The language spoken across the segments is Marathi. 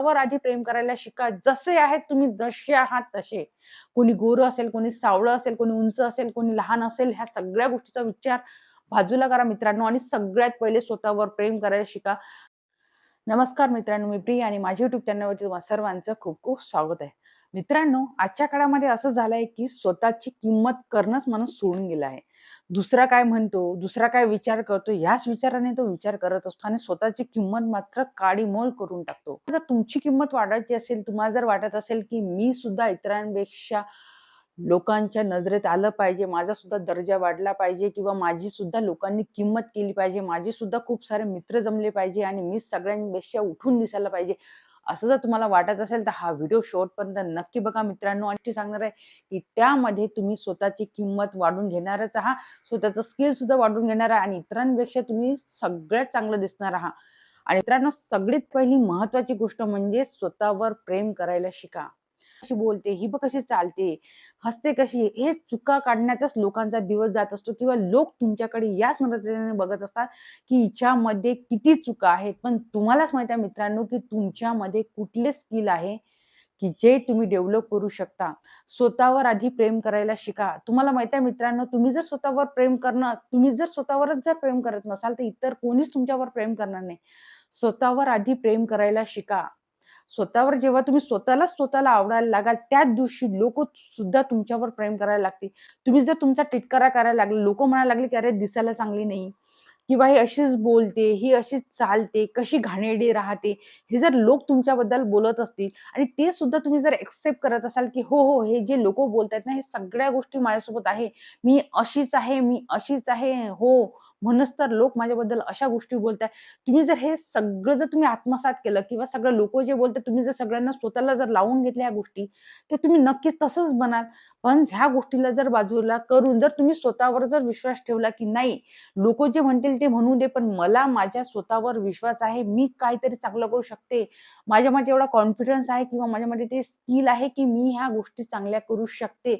वर आधी प्रेम करायला शिका. जसे आहेत तुम्ही जसे आहात तसे. कोणी गोरं असेल कोणी सावळं असेल कोणी उंच असेल कोणी लहान असेल ह्या सगळ्या गोष्टीचा विचार बाजूला करा मित्रांनो आणि सगळ्यात पहिले स्वतःवर प्रेम करायला शिका. नमस्कार मित्रांनो मी प्रिया आणि माझ्या युट्यूब चॅनलवरती तुम्हाला सर्वांचं खूप खूप स्वागत आहे. मित्रांनो आजच्या काळामध्ये असं झालंय की स्वतःची किंमत करणंच माणूस सोडून गेला आहे. दुसरा काय म्हणतो दुसरा काय विचार करतो याच विचाराने तो विचार करत असतो आणि स्वतःची किंमत मात्र काडीमोल करून टाकतो. जर तुमची किंमत वाढायची असेल तुम्हाला जर वाटत असेल की मी सुद्धा इतरांपेक्षा लोकांच्या नजरेत आलं पाहिजे माझा सुद्धा दर्जा वाढला पाहिजे किंवा माझी सुद्धा लोकांनी किंमत केली पाहिजे माझे सुद्धा खूप सारे मित्र जमले पाहिजे आणि मी सगळ्यांपेक्षा उठून दिसायला पाहिजे असं जर तुम्हाला वाटत असेल तर हा व्हिडिओ शेवटपर्यंत नक्की बघा मित्रांनो. आणि सांगणार आहे की त्यामध्ये तुम्ही स्वतःची किंमत वाढून घेणारच आहात. स्वतःचं स्किल सुद्धा वाढून घेणार आहे आणि इतरांपेक्षा तुम्ही सगळ्यात चांगलं दिसणार आहात. आणि मित्रांनो सगळ्यात पहिली महत्वाची गोष्ट म्हणजे स्वतःवर प्रेम करायला शिका. कशी बोलते ही बघ कशी चालते हसते कशी हे चुका काढण्यातच लोकांचा दिवस जात असतो किंवा लोक तुमच्याकडे याच नजरेने बघत असतात की हिच्यामध्ये किती चुका आहेत. पण तुम्हालाच माहिती आहे मित्रांनो की तुमच्यामध्ये कुठले स्किल आहे की जे तुम्ही डेव्हलप करू शकता. स्वतःवर आधी प्रेम करायला शिका. तुम्हाला माहिती आहे मित्रांनो तुम्ही जर स्वतःवर प्रेम करणं तुम्ही जर स्वतःवरच जर प्रेम करत नसाल तर इतर कोणीच तुमच्यावर प्रेम करणार नाही. स्वतःवर आधी प्रेम करायला शिका. स्वतःवर जेव्हा तुम्ही स्वतःलाच स्वतःला आवडायला लागाल त्याच दिवशी लोक सुद्धा तुमच्यावर प्रेम करायला लागतील. तुम्ही जर तुमचा टिटकारा करायला लागले लोक म्हणायला लागले की अरे दिसायला चांगली नाही. किंवा हे अशीच बोलते ही अशीच चालते कशी घाणेरडी राहते हे जर लोक तुमच्याबद्दल बोलत असतील आणि ते सुद्धा तुम्ही जर एक्सेप्ट करत असाल की हो हो हे जे लोक बोलतायत ना हे सगळ्या गोष्टी माझ्यासोबत आहे. मी अशीच आहे मी अशीच आहे हो म्हणूनच तर लोक माझ्याबद्दल अशा गोष्टी बोलताय. तुम्ही जर हे सगळं जर तुम्ही आत्मसात केलं किंवा सगळं लोक जे बोलतात तुम्ही जर सगळ्यांना स्वतःला जर लावून घेतल्या ह्या गोष्टी तर तुम्ही नक्कीच तसंच बनाल. पण ह्या गोष्टीला जर बाजूला करून जर तुम्ही स्वतःवर जर विश्वास ठेवला की नाही लोक जे म्हणतील ते म्हणू दे पण मला माझ्या स्वतःवर विश्वास आहे मी काहीतरी चांगलं करू शकते. माझ्यामध्ये एवढा कॉन्फिडन्स आहे किंवा माझ्यामध्ये ते स्किल आहे की मी ह्या गोष्टी चांगल्या करू शकते.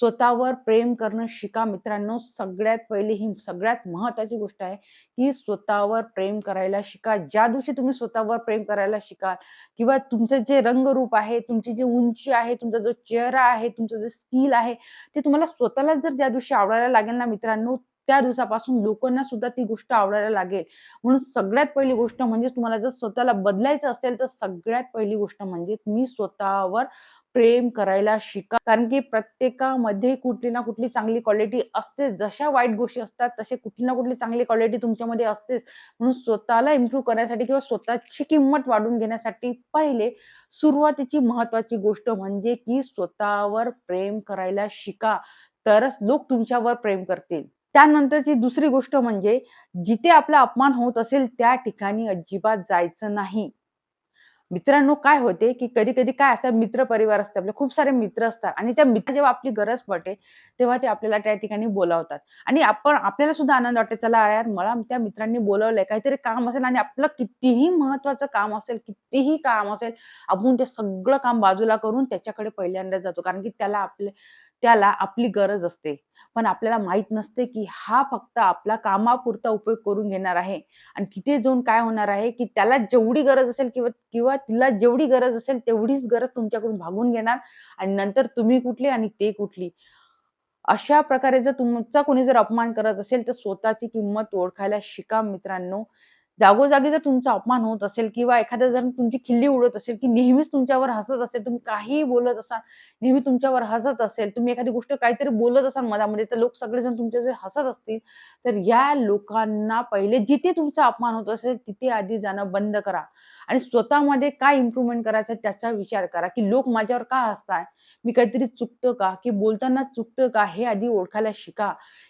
स्वतःवर प्रेम करणं शिका मित्रांनो. सगळ्यात पहिले ही सगळ्यात महत्वाची गोष्ट आहे की स्वतःवर प्रेम करायला शिका. ज्या दिवशी तुम्ही स्वतःवर प्रेम करायला शिकाल किंवा तुमचं जे रंगरूप आहे तुमची जी उंची आहे तुमचा जो चेहरा आहे तुमचं जे स्किल आहे. ते तुम्हाला स्वतःला जर ज्या दिवशी आवडायला लागेल ना मित्रांनो त्या दिवसापासून लोकांना सुद्धा ती गोष्ट आवडायला लागेल. म्हणून सगळ्यात पहिली गोष्ट म्हणजे तुम्हाला जर स्वतःला बदलायचं असेल तर सगळ्यात पहिली गोष्ट म्हणजे तुम्ही स्वतःवर प्रेम करायला शिका. कारण की प्रत्येकामध्ये कुठली ना कुठली चांगली क्वालिटी असते. जशा वाईट गोष्टी असतात तसे कुठली ना कुठली चांगली क्वालिटी तुमच्यामध्ये असतेच. म्हणून स्वतःला इम्प्रूव्ह करण्यासाठी किंवा स्वतःची किंमत वाढून घेण्यासाठी पहिले सुरुवातीची महत्वाची गोष्ट म्हणजे की स्वतःवर प्रेम करायला शिका. तरच लोक तुमच्यावर प्रेम करतील. त्यानंतरची दुसरी गोष्ट म्हणजे जिथे आपला अपमान होत असेल त्या ठिकाणी अजिबात जायचं नाही. मित्रांनो काय होते की कधी कधी काय असतात मित्र परिवार असते आपले खूप सारे मित्र असतात आणि त्या मित्र जेव्हा आपली गरज पडते तेव्हा ते आपल्याला त्या ठिकाणी बोलावतात. आणि आपण आपल्याला सुद्धा आनंद वाटते चला यार मला त्या मित्रांनी बोलवलंय काहीतरी काम असेल आणि आपलं कितीही महत्वाचं काम असेल कितीही काम असेल आपण ते सगळं काम बाजूला करून त्याच्याकडे पहिल्यांदा जातो. कारण की त्याला आपले त्याला आपली गरज असते. पण आपल्याला माहीत नसते की हा फक्त आपला कामापुरता उपयोग करून घेणार आहे. आणि तिथे जाऊन काय होणार आहे की त्याला जेवढी गरज असेल किंवा किंवा तिला जेवढी गरज असेल तेवढीच गरज तुमच्याकडून भागून घेणार आणि नंतर तुम्ही कुठली आणि ते कुठली. अशा प्रकारे जर तुमचा कोणी जर अपमान करत असेल तर स्वतःची किंमत ओळखायला शिका मित्रांनो. जागोजागी जर तुमचा अपमान होत असेल किंवा एखाद्या जर तुमची खिल्ली उडत असेल की नेहमीच तुमच्यावर हसत असेल तुम्ही काहीही बोलत असाल नेहमी तुमच्यावर हसत असेल तुम्ही एखादी गोष्ट काहीतरी बोलत असाल मधामध्ये तर लोक सगळेजण तुमच्या जर हसत असतील. तर या लोकांना पहिले जिथे तुमचा अपमान होत असेल तिथे आधी जाणं बंद करा. आणि स्वतःमध्ये काय इम्प्रूव्हमेंट करायचं त्याचा विचार करा की लोक माझ्यावर का हसताय? मी काहीतरी चुकतं का? की बोलताना चुकतं का? हे आधी ओळखायला शिका.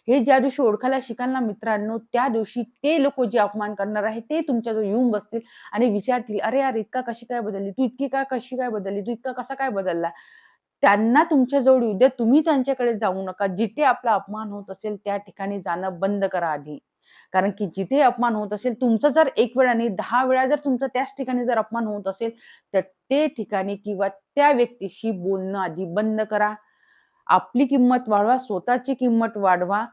हे ज्या दिवशी ओळखायला शिकाल ना मित्रांनो त्या दिवशी ते लोक जे अपमान करणार आहे ते तुमच्याजवळ येऊन बसतील आणि विचारतील अरे यार इतका कशी काय बदलली? तू इतकी काय कशी काय बदलली? तू इतका कसा काय बदलला? त्यांना तुमच्याजवळ येऊ द्या. तुम्ही त्यांच्याकडे जाऊ नका. जिथे आपला अपमान होत असेल त्या ठिकाणी जाणं बंद करा आधी. कारण की जिथे अपमान होत असेल तुमचं जर एक वेळाने दहा वेळा जर तुमचं त्याच ठिकाणी जर अपमान होत असेल तर ते ठिकाणी किंवा त्या व्यक्तीशी बोलणं आधी बंद करा. आपली किंमत वाढवा स्वतःची किंमत वाढवा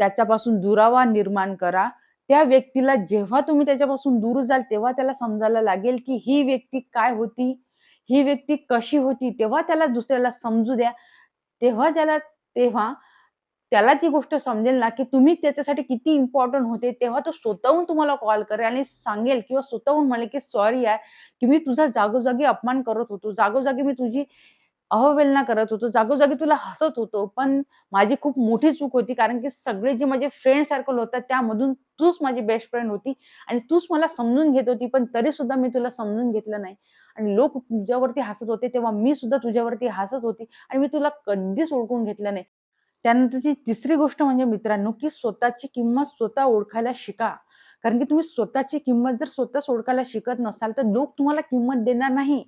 त्याच्यापासून दुरावा निर्माण करा. त्या व्यक्तीला जेव्हा तुम्ही त्याच्यापासून दूर जाल तेव्हा त्याला समजायला लागेल की ही व्यक्ती काय होती ही व्यक्ती कशी होती तेव्हा त्याला दुसऱ्याला समजू द्या. तेव्हा त्याला तेव्हा त्याला ती गोष्ट समजेल ना की तुम्ही त्याच्यासाठी किती इम्पॉर्टंट होते तेव्हा तो स्वतःहून तुम्हाला कॉल करेल आणि सांगेल किंवा स्वतःहून म्हणेल की सॉरी आहे की मी तुझा जागोजागी अपमान करत होतो. जागोजागी मी तुझी अहवेलना करत होतो. जागोजागी तुला हसत होतो. पण माझी खूप मोठी चूक होती कारण की सगळे जे माझे फ्रेंड सर्कल होता त्यामधून तूच माझी बेस्ट फ्रेंड होती आणि तूच मला समजून घेत होती पण तरी सुद्धा मी तुला समजून घेतलं नाही. आणि लोक तुझ्यावरती हसत होते तेव्हा मी सुद्धा तुझ्यावरती हसत होती आणि मी तुला कधीच ओळखून घेतलं नाही. त्यानंतरची तिसरी गोष्ट म्हणजे मित्रांनो की स्वतःची किंमत स्वतः ओळखायला शिका. कारण की तुम्ही स्वतःची किंमत जर स्वतःच ओळखायला शिकत नसाल तर लोक तुम्हाला किंमत देणार नाही.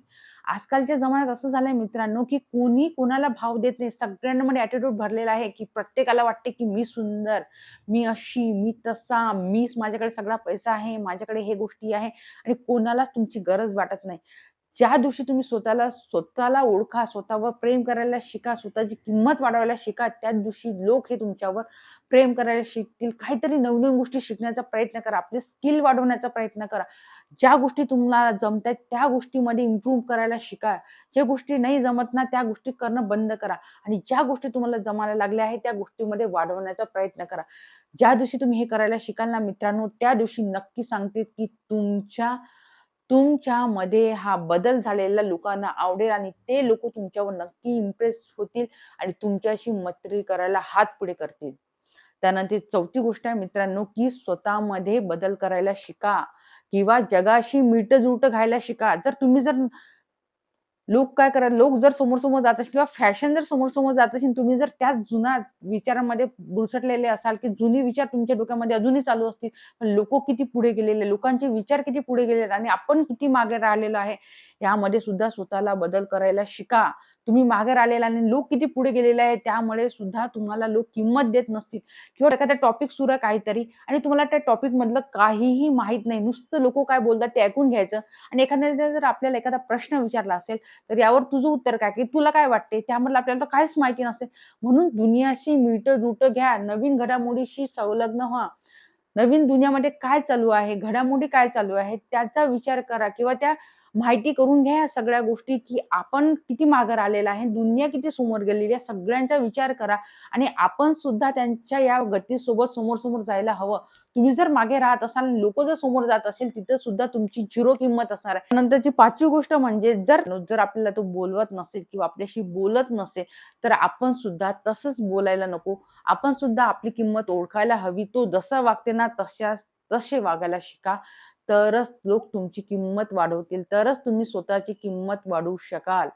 आजकालच्या जमान्यात असं झालंय मित्रांनो की कोणी कोणाला भाव देत नाही. सगळ्यांमध्ये ॲटिट्यूड भरलेला आहे की प्रत्येकाला वाटते की मी सुंदर मी अशी मी तसा मीच माझ्याकडे सगळा पैसा आहे माझ्याकडे हे गोष्टी आहे आणि कोणालाच तुमची गरज वाटत नाही. ज्या दिवशी तुम्ही स्वतःला स्वतःला ओळखा स्वतःवर प्रेम करायला शिका स्वतःची किंमत वाढवायला शिका त्या दिवशी लोक हे तुमच्यावर प्रेम करायला शिकतील. काहीतरी नवनवीन गोष्टी शिकण्याचा प्रयत्न करा आपले स्किल वाढवण्याचा प्रयत्न करा. ज्या गोष्टी तुम्हाला जमत आहेत त्या गोष्टीमध्ये इम्प्रूव्ह करायला शिका. ज्या गोष्टी नाही जमत ना त्या गोष्टी करणं बंद करा. आणि ज्या गोष्टी तुम्हाला जमायला लागल्या आहेत त्या गोष्टीमध्ये वाढवण्याचा प्रयत्न करा. ज्या दिवशी तुम्ही हे करायला शिकाल ना मित्रांनो त्या दिवशी नक्की सांगते की तुमच्या तुमच्यामध्ये हा बदल झालेला लोकांना आवडेल आणि ते लोक तुमच्यावर नक्की इम्प्रेस होतील आणि तुमच्याशी मैत्री करायला हात पुढे करतील त्यानंतर चौथी गोष्ट आहे मित्रांनो की स्वतःमध्ये बदल करायला शिका किंवा जगाशी मिळतं-जुळतं घ्यायला शिका. जर तुम्ही जर लोक काय करा लोक जर समोर-समोर जात असतील किंवा फॅशन जर समोर-समोर जात असेल, तुम्ही जर त्याच जुना विचारांमध्ये बुरसटलेले असाल, की जुने विचार तुमच्या डोक्यामध्ये अजूनही चालू असतील, पण लोक किती पुढे गेलेले, लोकांचे विचार किती पुढे गेलेले आणि आपण किती मागे राहिलेलो आहे, त्यामध्ये सुद्धा स्वतःला बदल करायला शिका. तुम्ही मागे राहिलेला आणि लोक किती पुढे गेलेले आहेत त्यामुळे सुद्धा तुम्हाला लोक किंमत देत नसतील. किंवा एखाद्या टॉपिक सुरू काहीतरी आणि तुम्हाला त्या टॉपिक मधलं काहीही माहीत नाही. नुसतं लोक काय बोलतात ते ऐकून घ्यायचं आणि एखाद्या जर आपल्याला एखादा प्रश्न विचारला असेल तर यावर तुझं उत्तर काय? की तुला काय वाटते त्यामधलं आपल्याला तर काहीच माहिती नसेल. म्हणून दुनियाशी मिळत जुट घ्या. नवीन घडामोडीशी संलग्न व्हा. नवीन दुनियामध्ये काय चालू आहे? घडामोडी काय चालू आहे त्याचा विचार करा किंवा त्या माहिती करून घ्या या सगळ्या गोष्टी की आपण किती मागे आलेला आहे दुनिया किती समोर गेलेली आहे सगळ्यांचा विचार करा आणि आपण सुद्धा त्यांच्या या गतीसोबत समोर समोर जायला हवं. तुम्ही जर मागे राहत असाल लोक जर समोर जात असेल तिथे सुद्धा तुमची झिरो किंमत असणार आहे. नंतरची पाचवी गोष्ट म्हणजे जर जर आपल्याला तो बोलवत नसेल किंवा आपल्याशी बोलत नसेल तर आपण सुद्धा तसंच बोलायला नको. आपण सुद्धा आपली किंमत ओळखायला हवी. तो जसा वागते ना तशा तसे वागायला शिका. तरच लोक तुमची किंमत वाढवतील तरच तुम्ही स्वतःची किंमत वाढवू शकाल.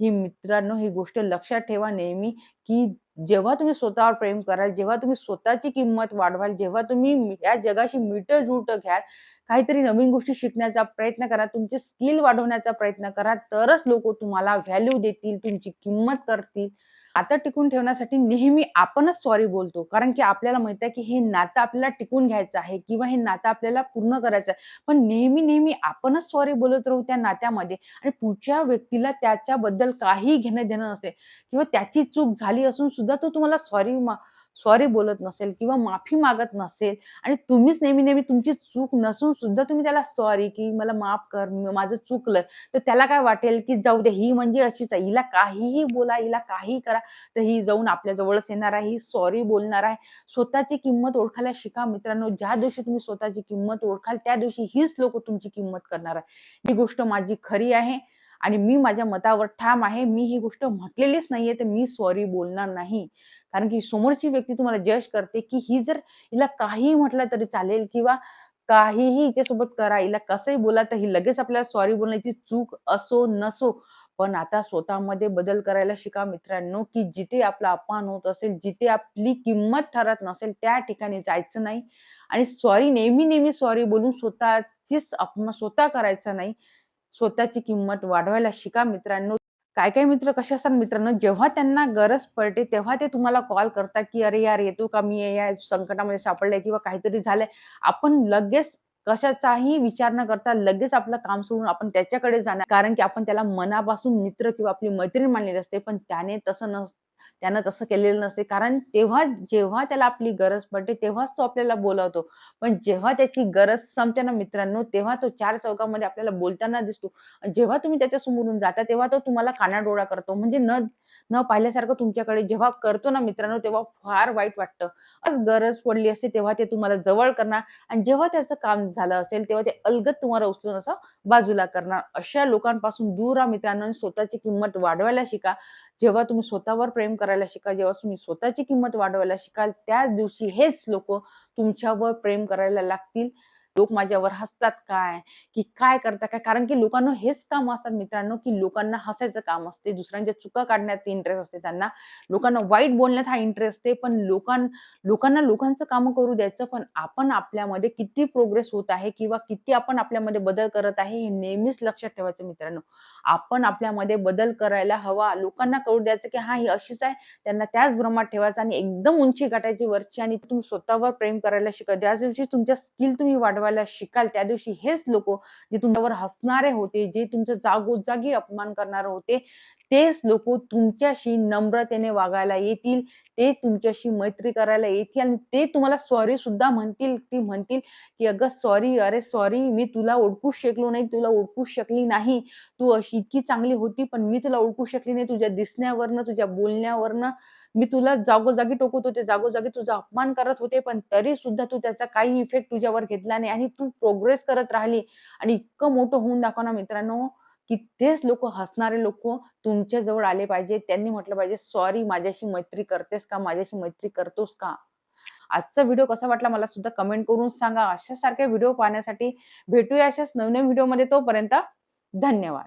ही मित्रांनो ही गोष्ट लक्षात ठेवा नेहमी की जेव्हा तुम्ही स्वतःवर प्रेम कराल जेव्हा तुम्ही स्वतःची किंमत वाढवाल जेव्हा तुम्ही या जगाशी मिळतं जुट घ्याल काहीतरी नवीन गोष्टी शिकण्याचा प्रयत्न करा तुमचे स्किल वाढवण्याचा प्रयत्न करा तरच लोक तुम्हाला व्हॅल्यू देतील तुमची किंमत करतील. आता टिकून ठेवण्यासाठी नेहमी आपणच सॉरी बोलतो. कारण की आपल्याला माहीत आहे की हे नातं आपल्याला टिकून घ्यायचं आहे किंवा हे नातं आपल्याला पूर्ण करायचं आहे. पण नेहमी नेहमी आपणच सॉरी बोलत राहू त्या नात्यामध्ये आणि पुढच्या व्यक्तीला त्याच्याबद्दल काही घेणं देणं नसते. किंवा त्याची चूक झाली असून सुद्धा तो तुम्हाला सॉरी सॉरी बोलत नसेल किंवा माफी मागत नसेल आणि तुम्हीच नेहमी नेहमी तुमची चूक नसून सुद्धा तुम्ही त्याला सॉरी की मला माफ कर माझं चुकलं तर त्याला काय वाटेल की जाऊ दे ही म्हणजे अशीच आहे. हिला काहीही बोला हिला काही करा तर ही जाऊन आपल्या जवळच येणार आहे. ही सॉरी बोलणार आहे. स्वतःची किंमत ओळखायला शिका मित्रांनो. ज्या दिवशी तुम्ही स्वतःची किंमत ओळखाल त्या दिवशी हीच लोक तुमची किंमत करणार आहे. ही गोष्ट माझी खरी आहे आणि मी माझ्या मतावर ठाम आहे. मी ही गोष्ट म्हटलेलीच नाहीये तर मी सॉरी बोलणार नाही. कारण की समोरची व्यक्ती तुम्हाला जज करते की ही जर हिला काही म्हटलं तरी चालेल किंवा काहीही हिच्यासोबत करा हिला कसंही बोला तर ही लगेच आपल्याला सॉरी बोलण्याची चूक असो नसो. पण आता स्वतःमध्ये बदल करायला शिका मित्रांनो की जिथे आपला अपमान होत असेल जिथे आपली किंमत ठरत नसेल त्या ठिकाणी जायचं नाही. आणि सॉरी नेहमी नेहमी सॉरी बोलून स्वतःचीच अपमान स्वतः करायचा नाही. स्वतःची किंमत वाढवायला शिका मित्रांनो. काय काय मित्र कसे असतात मित्रांनो जेव्हा त्यांना गरज पडते तेव्हा ते तुम्हाला कॉल करतात की अरे यार येतो का मी? या संकटामध्ये सापडलंय किंवा काहीतरी झालंय. आपण लगेच कशाचाही विचार न करता लगेच आपलं काम सोडून आपण त्याच्याकडे जाणार. कारण की आपण त्याला मनापासून मित्र किंवा आपली मैत्रीण मानलेली असते पण त्याने तसं न त्यानं तसं केलेलं नसते. कारण तेव्हा जेव्हा त्याला आपली गरज पडते तेव्हाच तो आपल्याला बोलावतो. पण जेव्हा त्याची गरज संपते ना मित्रांनो तेव्हा तो चार चौकामध्ये आपल्याला बोलताना दिसतो. जेव्हा तुम्ही त्याच्या समोरून जाता तेव्हा तो तुम्हाला कानाडोळा करतो. म्हणजे न न पाहिल्यासारखं तुमच्याकडे जेव्हा करतो ना मित्रांनो तेव्हा फार वाईट वाटतं. आज गरज पडली असते तेव्हा ते तुम्हाला जवळ करणार आणि जेव्हा त्याचं काम झालं असेल तेव्हा ते अलगत तुम्हाला उचलून असं बाजूला करणार. अशा लोकांपासून दूर राहा मित्रांनो आणि स्वतःची किंमत वाढवायला शिका. जेव्हा तुम्ही स्वतःवर प्रेम करायला शिका जेव्हा तुम्ही स्वतःची किंमत वाढवायला शिकाल त्याच दिवशी हेच लोक तुमच्यावर प्रेम करायला लागतील. लोक माझ्यावर हसतात काय? की काय करता काय? कारण की लोकांना हेच काम असतात मित्रांनो की लोकांना हसायचं काम असते. दुसऱ्यांच्या चुका काढण्यात इंटरेस्ट असते त्यांना. लोकांना वाईट बोलण्यात हा इंटरेस्ट असते. पण लोकां लोकांना लोकांचं काम करू द्यायचं. पण आपण आपल्यामध्ये किती प्रोग्रेस होत आहे किंवा किती आपण आपल्यामध्ये बदल करत आहे हे नेहमीच लक्षात ठेवायचं मित्रांनो. आपण आपल्यामध्ये बदल करायला हवा. लोकांना करू द्यायचं की हा ही अशीच आहे. त्यांना त्याच भ्रमात ठेवायचं आणि एकदम उंची गाठायची वरची आणि तुम्ही स्वतःवर प्रेम करायला शिका ज्या दिवशी तुमच्या स्किल तुम्ही वाढवा वाढवायला शिकाल त्या दिवशी हेच लोक जे तुमच्यावर हसणारे होते जे तुमचं जागोजागी अपमान करणारे होते तेच लोक तुमच्याशी नम्रतेने वागायला येतील ते तुमच्याशी मैत्री करायला येतील आणि ते तुम्हाला सॉरी सुद्धा म्हणतील ती म्हणतील की अगं सॉरी अरे सॉरी मी तुला ओळखू शकलो नाही तुला ओळखू शकली नाही. तू अशी इतकी चांगली होती पण मी तुला ओळखू शकली नाही तुझ्या दिसण्यावरनं तुझ्या बोलण्यावरनं. मी तुला जागोजागी टोकत होते जागोजागी तुझा अपमान करत होते पण तरी सुद्धा तू त्याचा काही इफेक्ट तुझ्यावर घेतला नाही आणि तू प्रोग्रेस करत राहिली. आणि इतकं मोठं होऊन दाखवणार मित्रांनो की तेच लोक हसणारे लोक तुमच्या जवळ आले पाहिजे त्यांनी म्हटलं पाहिजे सॉरी माझ्याशी मैत्री करतेस का? माझ्याशी मैत्री करतोस का? आजचा व्हिडिओ कसा वाटला मला सुद्धा कमेंट करून सांगा. अशा सारखे व्हिडिओ पाहण्यासाठी भेटूया अशाच नवीन व्हिडिओमध्ये तोपर्यंत धन्यवाद.